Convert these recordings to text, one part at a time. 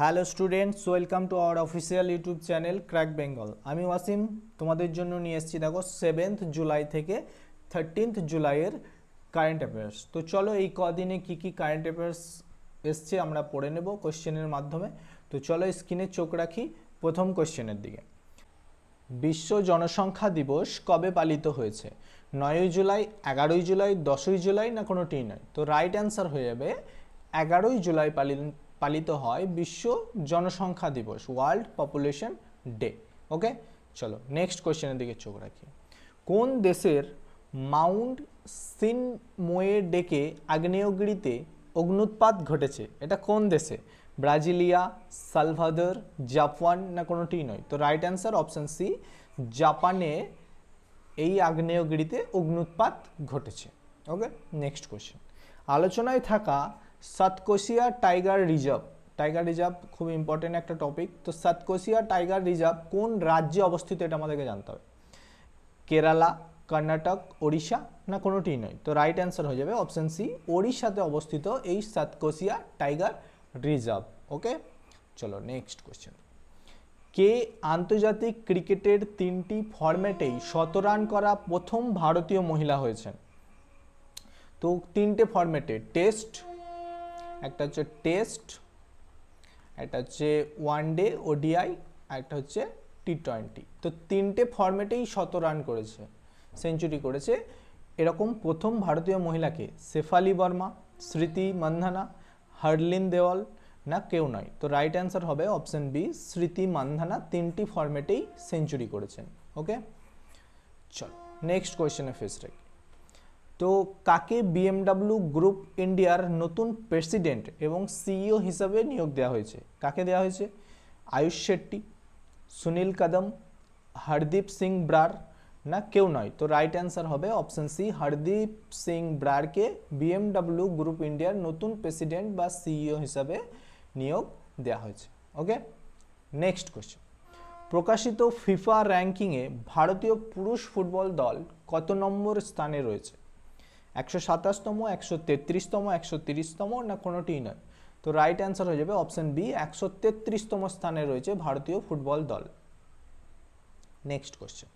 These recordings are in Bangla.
Hello students, welcome to our official YouTube channel crack Bengal. আমি ওয়াসিম, তোমাদের জন্য নিয়ে এসেছি দেখো সেভেন্থ জুলাই থেকে থার্টিন্থ জুলাইয়ের কারেন্ট অ্যাফেয়ার্স তো চলো এই কদিনে কি কি কারেন্ট অ্যাফেয়ার্স এসছে আমরা পড়ে নেব কোশ্চেনের মাধ্যমে। তো চলো স্ক্রিনে চোখ রাখি প্রথম কোশ্চেনের দিকে। বিশ্ব জনসংখ্যা দিবস কবে পালিত হয়েছে? নয়ই জুলাই, এগারোই জুলাই, দশই জুলাই না কোনোটি নয়? তো রাইট অ্যান্সার হয়ে যাবে এগারোই জুলাই পালিত পালিত হয় বিশ্ব জনসংখ্যা দিবস ওয়ার্ল্ড পপুলেশন ডে ওকে চলো নেক্সট কোয়েশ্চেনের দিকে চোখ রাখি। কোন দেশের মাউন্ট সিনমোয়ে ডেকে আগ্নেয়গিরিতে অগ্নুৎপাত ঘটেছে? এটা কোন দেশে? ব্রাজিলিয়া, সালভাদর, জাপান না কোনোটি নয়? তো রাইট অ্যান্সার অপশন সি জাপানে এই আগ্নেয়গিরিতে অগ্নুৎপাত ঘটেছে। ওকে নেক্সট কোশ্চেন আলোচনায় থাকা Satkosia tiger reserve. Tiger reserve খুব ইম্পর্টেন্ট একটা টপিক তো সাতকোশিয়া টাইগার রিজার্ভ কোন রাজ্যে অবস্থিত এটা আমাদেরকে জানতে হবে। কেরালা, কর্ণাটক, ওড়িশা না কোনোটিই নয়? তো রাইট অ্যান্সার হয়ে যাবে অপশন সি ওড়িশাতে অবস্থিত এই সাতকোশিয়া টাইগার রিজার্ভ। ওকে চলো নেক্সট কোয়েশ্চেন কে আন্তর্জাতিক ক্রিকেটের তিনটি ফর্ম্যাটেই শত রান করা প্রথম ভারতীয় মহিলা হয়েছেন? তো তিনটে ফর্ম্যাটে টেস্ট একটা হচ্ছে টেস্ট, একটা হচ্ছে ওয়ান ডে ওডিআই, আর একটা হচ্ছে টি টোয়েন্টি। তো তিনটে ফরম্যাটেই শত রান করেছে, সেঞ্চুরি করেছে। এরকম প্রথম ভারতীয় মহিলাকে শেফালি বর্মা, স্মৃতি মান্ধানা, হার্লিন দেওয়াল, না কেউ নয়। তো রাইট অ্যান্সার হবে অপশন বি, স্মৃতি মান্ধানা। তিনটি ফরম্যাটেই সেঞ্চুরি করেছেন, ওকে? চল, নেক্সট কোয়েশ্চেনে ফেস রাখি। তো কাকে বিএমডাব্লিউ গ্রুপ ইন্ডিয়ার নতুন প্রেসিডেন্ট এবং সিইও হিসাবে নিয়োগ দেওয়া হয়েছে? কাকে দেওয়া হয়েছে? আয়ুষ শেট্টি, সুনীল কদম, হরদীপ সিং ব্রার না কেউ নয়? তো রাইট অ্যান্সার হবে অপশন সি হরদীপ সিং ব্রারকে বিএমডাব্লিউ গ্রুপ ইন্ডিয়ার নতুন প্রেসিডেন্ট বা সিইও হিসাবে নিয়োগ দেওয়া হয়েছে। ওকে নেক্সট কোশ্চেন প্রকাশিত ফিফা র্যাঙ্কিংয়ে ভারতীয় পুরুষ ফুটবল দল কত নম্বর স্থানে রয়েছে? একশো সাতাশতম, একশো তেত্রিশতম, একশো তিরিশতম না কোনোটিই নয়। তো রাইট অ্যান্সার হয়ে যাবে অপশন বি একশো তেত্রিশতম স্থানে রয়েছে ভারতীয় ফুটবল দল। নেক্সট কোশ্চেন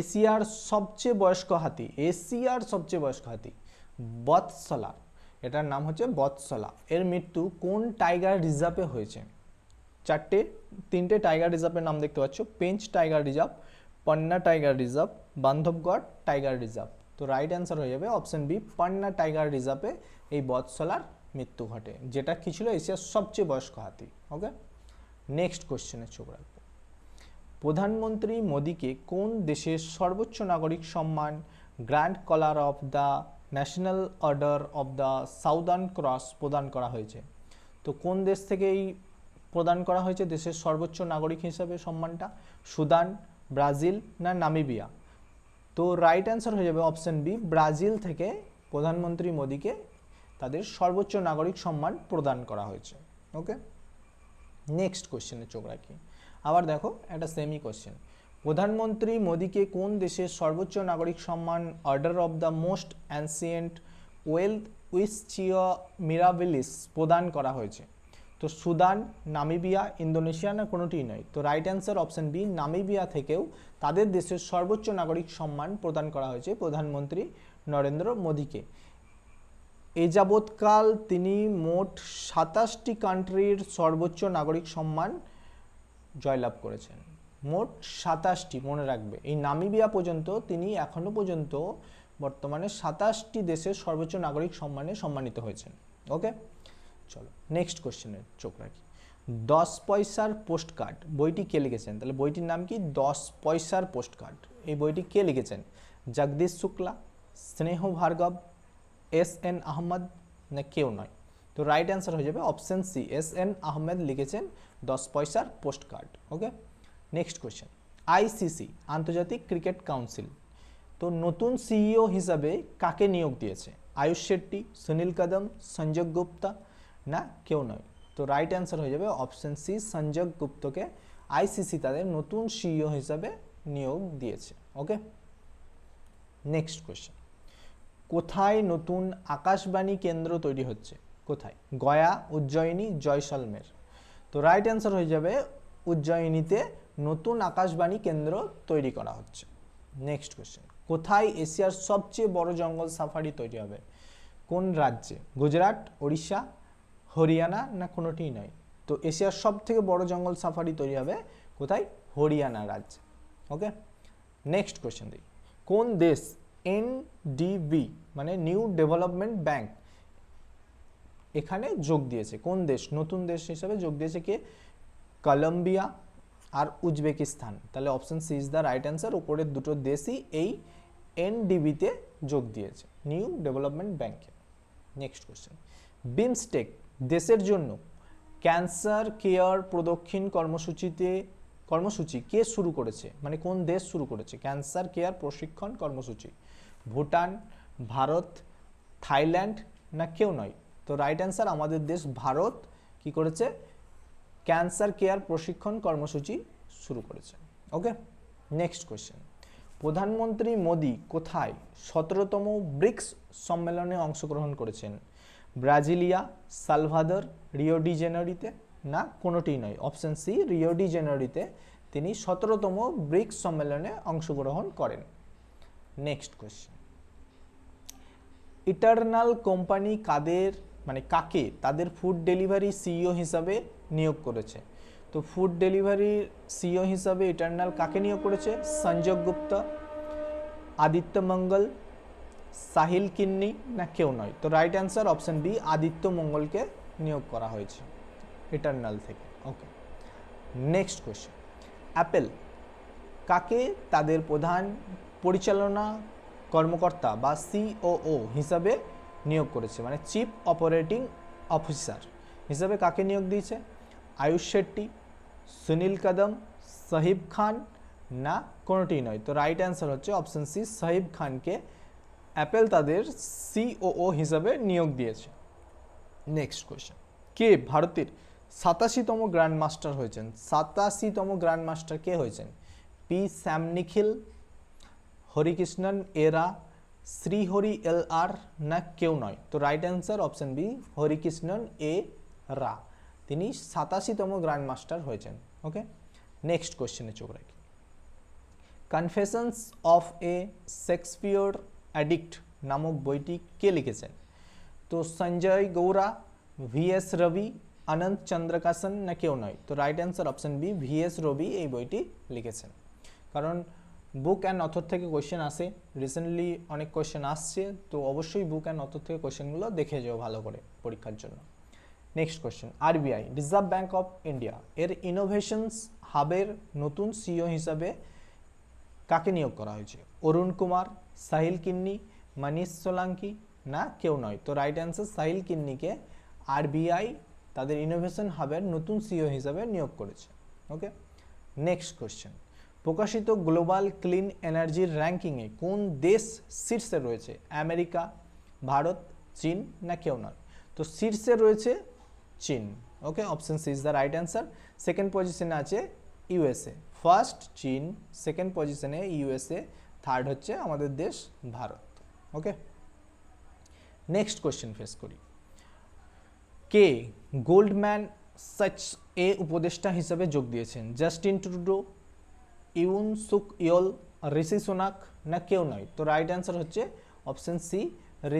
এশিয়ার সবচেয়ে বয়স্ক হাতি এশিয়ার সবচেয়ে বয়স্ক হাতি, বৎসলা। এটার নাম হচ্ছে বৎসলা। এর মৃত্যু কোন টাইগার রিজার্ভে হয়েছে? চারটে, তিনটে টাইগার রিজার্ভের নাম দেখতে পাচ্ছ। Pench tiger reserve, Panna tiger reserve, Bandhavgarh tiger reserve. তো রাইট অ্যান্সার হয়ে যাবে অপশন বি পান্না টাইগার রিজার্ভে এই বৎসলার মৃত্যু ঘটে, যেটা কি ছিল এশিয়ার সবচেয়ে বয়স্ক হাতি ওকে নেক্সট কোশ্চেনে চোখ রাখব। প্রধানমন্ত্রী মোদীকে কোন দেশের সর্বোচ্চ নাগরিক সম্মান? Grand collar of the national order of the southern cross প্রদান করা হয়েছে। তো কোন দেশ থেকে এই প্রদান করা হয়েছে দেশের সর্বোচ্চ নাগরিক হিসাবে সম্মানটা? সুদান, ব্রাজিল না নামিবিয়া? তো রাইট অ্যান্সার হয়ে যাবে অপশন বি ব্রাজিল থেকে প্রধানমন্ত্রী মোদীকে তাদের সর্বোচ্চ নাগরিক সম্মান প্রদান করা হয়েছে। ওকে নেক্সট কোশ্চেনে চোখ রাখি। আবার দেখো, একটা সেমি কোশ্চেন প্রধানমন্ত্রী মোদীকে কোন দেশের সর্বোচ্চ নাগরিক সম্মান order of the most ancient welwitschia mirabilis প্রদান করা হয়েছে? তো সুদান, নামিবিয়া, ইন্দোনেশিয়া না কোনোটিই নয়। তো right answer option B Namibia থেকেও তাদের দেশের সর্বোচ্চ নাগরিক সম্মান প্রদান করা হয়েছে প্রধানমন্ত্রী নরেন্দ্র মোদীকে। এ যাবৎকাল তিনি মোট সাতাশটি কান্ট্রির সর্বোচ্চ নাগরিক সম্মান জয়লাভ করেছেন। মোট সাতাশটি, মনে রাখবে। এই নামিবিয়া পর্যন্ত তিনি এখনও পর্যন্ত বর্তমানে সাতাশটি দেশের সর্বোচ্চ নাগরিক সম্মানে সম্মানিত হয়েছেন। ওকে চলো নেক্সট কোশ্চেনে চোখ রাখি। দশ পয়সার পোস্ট কার্ড বইটি কে লিখেছেন? তাহলে বইটির নাম কি? দশ পয়সার পোস্ট কার্ড এই বইটি কে লিখেছেন? জগদীশ শুক্লা, স্নেহ ভার্গব, এস এন আহমদ না কেউ নয়? তো রাইট অ্যান্সার হয়ে যাবে option C S N Ahmed লিখেছেন দশ পয়সার post card okay next question ICC আন্তর্জাতিক ক্রিকেট কাউন্সিল। তো নতুন সিইও হিসাবে কাকে নিয়োগ দিয়েছে? আয়ুষ শেট্টি, সুনীল কদম, সঞ্জয় গুপ্তা না, কেউ নয়। তো রাইট অ্যান্সার হয়ে যাবে অপশন সি সঞ্জয় গুপ্তকে আইসিসি তাদের নতুন সিইও হিসাবে নিয়োগ দিয়েছে। ওকে নেক্সট কোয়েশ্চেন কোথায় নতুন আকাশবাণী কেন্দ্র তৈরি হচ্ছে? কোথায়? গয়া, উজ্জয়িনী, জয়সলমের। তো রাইট অ্যান্সার হয়ে যাবে উজ্জয়িনীতে নতুন আকাশবাণী কেন্দ্র তৈরি করা হচ্ছে। নেক্সট কোয়েশ্চেন কোথায় এশিয়ার সবচেয়ে বড় জঙ্গল সাফারি তৈরি হবে? কোন রাজ্যে? গুজরাট, ওড়িশা হরিয়ানা না কোনোটিই নয়। তো এশিয়ার সব থেকে বড় জঙ্গল সাফারি তৈরি হবে কোথায়? হরিয়ানা রাজ্যে। ওকে? নেক্সট কোয়েশ্চেন দিই কোন দেশ এনডিবি মানে নিউ ডেভেলপমেন্ট ব্যাংক এখানে যোগ দিয়েছে? কোন দেশ? নতুন দেশ হিসাবে যোগ দিয়েছে কে? কলম্বিয়া আর উজবেকিস্তান। তাহলে option C is the right answer উপরের দুটো দেশই এই এনডিবিতে যোগ দিয়েছে। নিউ ডেভেলপমেন্ট ব্যাংকে নেক্সট কোশ্চেন বিমস্টেক দেশের জন্য ক্যান্সার কেয়ার প্রদক্ষিণ কর্মসূচিতে, কর্মসূচি কে শুরু করেছে? মানে কোন দেশ শুরু করেছে? ক্যান্সার কেয়ার প্রশিক্ষণ কর্মসূচি। ভুটান, ভারত, থাইল্যান্ড না কেউ নয়। তো রাইট অ্যান্সার আমাদের দেশ ভারত কি করেছে? ক্যান্সার কেয়ার প্রশিক্ষণ কর্মসূচি শুরু করেছে। ওকে নেক্সট কোয়েশ্চেন প্রধানমন্ত্রী মোদী কোথায় সতেরোতম ব্রিক্স সম্মেলনে অংশগ্রহণ করেছেন? ব্রাজিলিয়া, সালভাদর, রিও ডি জেনারিতে না কোনোটিই নয়। অপশন সি, রিও ডি জেনারিতে তিনি সতেরোতম ব্রিক্স সম্মেলনে অংশগ্রহণ করেন। Next question. ইটারনাল কোম্পানি কাদের মানে কাকে, তাদের ফুড ডেলিভারি সিইও হিসাবে নিয়োগ করেছে। তো ফুড ডেলিভারির সিইও হিসাবে ইটারনাল কাকে নিয়োগ করেছে? সঞ্জয় গুপ্তা, আদিত্য মঙ্গল সাহিল কিন্নি না কেউ নয়। তো right answer option B Aditya মঙ্গলকে নিয়োগ করা হয়েছে ইটারনাল থেকে। ওকে নেক্সট কোয়েশ্চেন অ্যাপেল কাকে তাদের প্রধান পরিচালনা কর্মকর্তা বা সিওও হিসাবে নিয়োগ করেছে? মানে চিফ অপারেটিং অফিসার হিসাবে কাকে নিয়োগ দিয়েছে? আয়ুষ শেট্টি, সুনীল কদম, সাহিব খান না কোনোটি নয়। তো রাইট অ্যান্সার হচ্ছে অপশন সি সাহিব খানকে অ্যাপেল তাদের সিওও হিসাবে নিয়োগ দিয়েছে। নেক্সট কোয়েশ্চেন কে ভারতের সাতাশিতম গ্র্যান্ড মাস্টার হয়েছেন? সাতাশিতম গ্র্যান্ড মাস্টার কে হয়েছেন? পি শ্যাম নিখিল, হরিকৃষ্ণন এরা, শ্রীহরি এল আর না কেউ নয়? তো right answer option B Harikrishnan A রা। তিনি সাতাশিতম গ্র্যান্ড মাস্টার হয়েছেন ওকে নেক্সট কোয়েশ্চেনে চোখ রাখি। Confessions of a Shakespeare addict নামক বইটি কে লিখেছেন? তো সঞ্জয় গৌরা ভি এস রবি, অনন্ত চন্দ্রকাসন না কেউ নয়। তো right answer option B V S Ravi এই বইটি লিখেছেন। কারণ বুক অ্যান্ড অথর থেকে কোয়েশ্চেন আসে। রিসেন্টলি অনেক কোয়েশ্চেন আসছে। তো অবশ্যই বুক অ্যান্ড অথর থেকে কোয়েশ্চেনগুলো দেখে যাও ভালো করে পরীক্ষার জন্য। Next question RBI Reserve Bank of India এর ইনোভেশনস হাবের নতুন সিইও হিসাবে কাকে নিয়োগ করা হয়েছে? অরুণ কুমার, সাহিল কিন্নি, মানিশ সোলাঙ্কি, না, কেউ নয়। তো রাইট অ্যান্সার সাহিল কিন্নিকে আরবিআই তাদের ইনোভেশন হাবের নতুন সিও হিসাবে নিয়োগ করেছে। ওকে নেক্সট কোয়েশ্চেন প্রকাশিত গ্লোবাল ক্লিন এনার্জির র্যাঙ্কিংয়ে কোন দেশ শীর্ষে রয়েছে? আমেরিকা, ভারত, চীন, না, কেউ নয়? তো শীর্ষে রয়েছে চীন। Okay option C is the right answer second পজিশনে আছে ইউএসএ ফার্স্ট চীন। সেকেন্ড পজিশনে ইউএসএ থার্ড হচ্ছে আমাদের দেশ Bharat okay next question face করি। কে গোল্ডম্যান সাচ এ উপদেষ্টা হিসেবে যোগ দিয়েছেন? Justin Trudeau Yoon Suk Yeol Rishi Sunak না কেউ নয়? তো রাইট অ্যান্সার হচ্ছে অপশন সি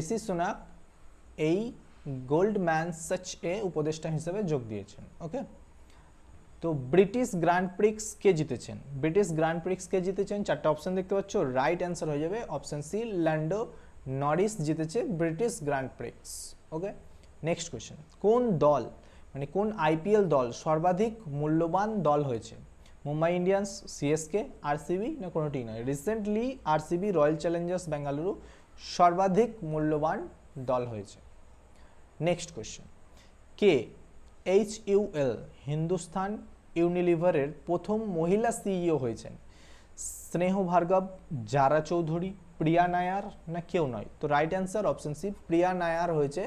ঋষি সোনাক এই গোল্ডম্যান সাচ এ উপদেষ্টা হিসেবে যোগ দিয়েছেন ওকে তো ব্রিটিশ গ্র্যান্ড প্রিক্স কে জিতেছেন? ব্রিটিশ গ্র্যান্ড প্রিক্স কে জিতেছেন? চারটা অপশন দেখতে পাচ্ছ রাইট অ্যান্সার হয়ে যাবে অপশন সি ল্যান্ডো নরিস জিতেছে British Grand Prix. Okay next question কোন দল মানে কোন আইপিএল দল সর্বাধিক মূল্যবান দল হয়েছে? মুম্বাই ইন্ডিয়ান্স সিএসকে আরসিবি না কোনোটি নয়? Recently RCB Royal Challengers Bengaluru সর্বাধিক মূল্যবান দল হয়েছে। নেক্সট কোয়েশ্চেন কে এইচ ইউএল হিন্দুস্তান ইউনিলিভারের প্রথম মহিলা সিইও হয়েছেন। স্নেহ ভার্গব, জারা চৌধুরী, প্রিয়া নায়ার, না কেউ নয়। তো right answer option C Priya Nair হয়েছে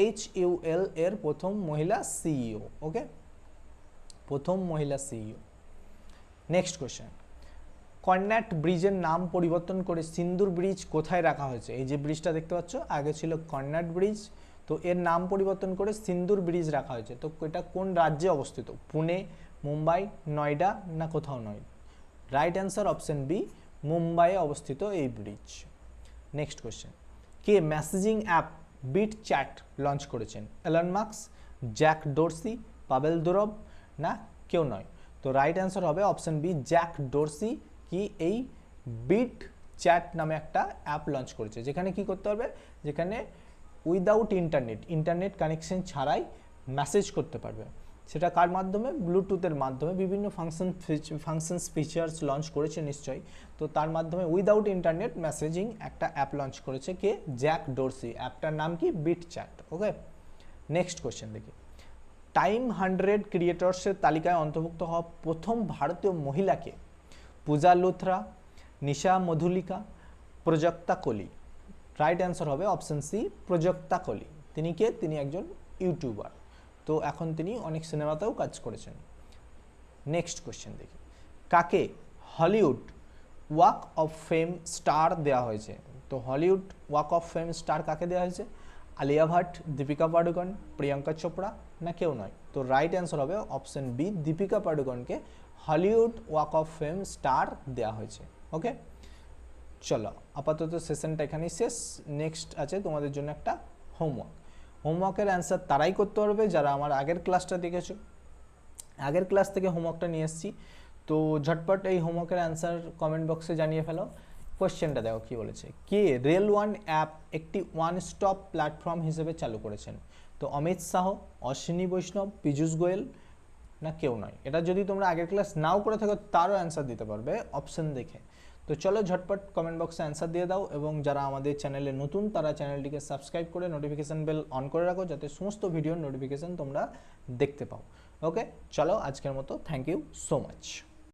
এইচ ইউএল এর প্রথম মহিলা সিইও ওকে প্রথম মহিলা সিইও নেক্সট কোয়েশ্চেন কর্নাট ব্রিজের নাম পরিবর্তন করে সিন্দুর ব্রিজ কোথায় রাখা হয়েছে? এই যে ব্রিজটা দেখতে পাচ্ছ, আগে ছিল কর্নাট ব্রিজ তো এর নাম পরিবর্তন করে সিন্দুর ব্রিজ রাখা হয়েছে। তো এটা কোন রাজ্যে অবস্থিত? পুনে, মুম্বাই, নয়ডা না কোথাও নয়? রাইট অ্যান্সার অপশন বি মুম্বাইয়ে অবস্থিত এই ব্রিজ। নেক্সট কোয়েশ্চেন কে messaging app Bit Chat launch করেছেন? Elon Musk Jack Dorsey Pavel Durov না কেউ নয়? তো রাইট অ্যান্সার হবে অপশন বি জ্যাক ডোরসি কি এই বিট চ্যাট নামে একটা অ্যাপ লঞ্চ করেছে। যেখানে কি করতে হবে? যেখানে উইদাউট ইন্টারনেট ইন্টারনেট কানেকশন ছাড়াই মেসেজ করতে পারবে। সেটা কার মাধ্যমে? ব্লুটুথের মাধ্যমে। বিভিন্ন ফাংশন ফাংশনস ফিচার্স লঞ্চ করেছে নিশ্চয়ই। তো তার মাধ্যমে উইদাউট ইন্টারনেট মেসেজিং একটা অ্যাপ লঞ্চ করেছে কে? Jack Dorsey. অ্যাপটার নাম কি? Bit Chat okay? Next question দেখি। টাইম হান্ড্রেড ক্রিয়েটর্সের তালিকায় অন্তর্ভুক্ত হওয়া প্রথম ভারতীয় মহিলাকে পূজা লুথরা, নিশা মধুলিকা, প্রজক্তা কলি। রাইট অ্যান্সার হবে অপশন সি প্রজক্তা কলি তিনি কে? তিনি একজন ইউটিউবার তো এখন তিনি অনেক সিনেমাতেও কাজ করেছেন। নেক্সট কোয়েশ্চেন দেখি। কাকে Hollywood walk of fame star দেওয়া হয়েছে? তো Hollywood walk of fame star কাকে দেওয়া হয়েছে? আলিয়া ভাট, দীপিকা পাডুকন, প্রিয়াঙ্কা চোপড়া না কেউ নয়? তো রাইট অ্যান্সার হবে option B Deepika পাডুকনকে Hollywood walk of fame star দেওয়া হয়েছে। ওকে চলো, আপাতত সেশনটা এখানেই শেষ। নেক্সট আছে তোমাদের জন্য একটা হোমওয়ার্ক হোমওয়ার্কের অ্যান্সার তারাই করতে পারবে যারা আমার আগের ক্লাসটা দেখেছ। আগের ক্লাস থেকে হোমওয়ার্কটা নিয়ে এসেছি। তো ঝটপট এই হোমওয়ার্কের অ্যান্সার কমেন্ট বক্সে জানিয়ে ফেলো। কোয়েশ্চেনটা দেখো কি বলেছে। কে রেল ওয়ান অ্যাপ একটি ওয়ান স্টপ প্ল্যাটফর্ম হিসেবে চালু করেছেন? তো অমিত শাহ, অশ্বিনী বৈষ্ণব, পীযূষ গোয়েল না কেউ নয়। এটা যদি তোমরা আগের ক্লাস নাও করে থাকো, তারও অ্যান্সার দিতে পারবে। অপশন দেখে। তো চলো ঝটপট কমেন্ট বক্সে অ্যান্সার দিয়ে দাও এবং যারা আমাদের চ্যানেলে নতুন, তারা চ্যানেলটিকে সাবস্ক্রাইব করে নোটিফিকেশান বেল অন করে রাখো যাতে সমস্ত ভিডিওর নোটিফিকেশান তোমরা দেখতে পাও। ওকে চলো আজকের মতো থ্যাংক ইউ সো মাচ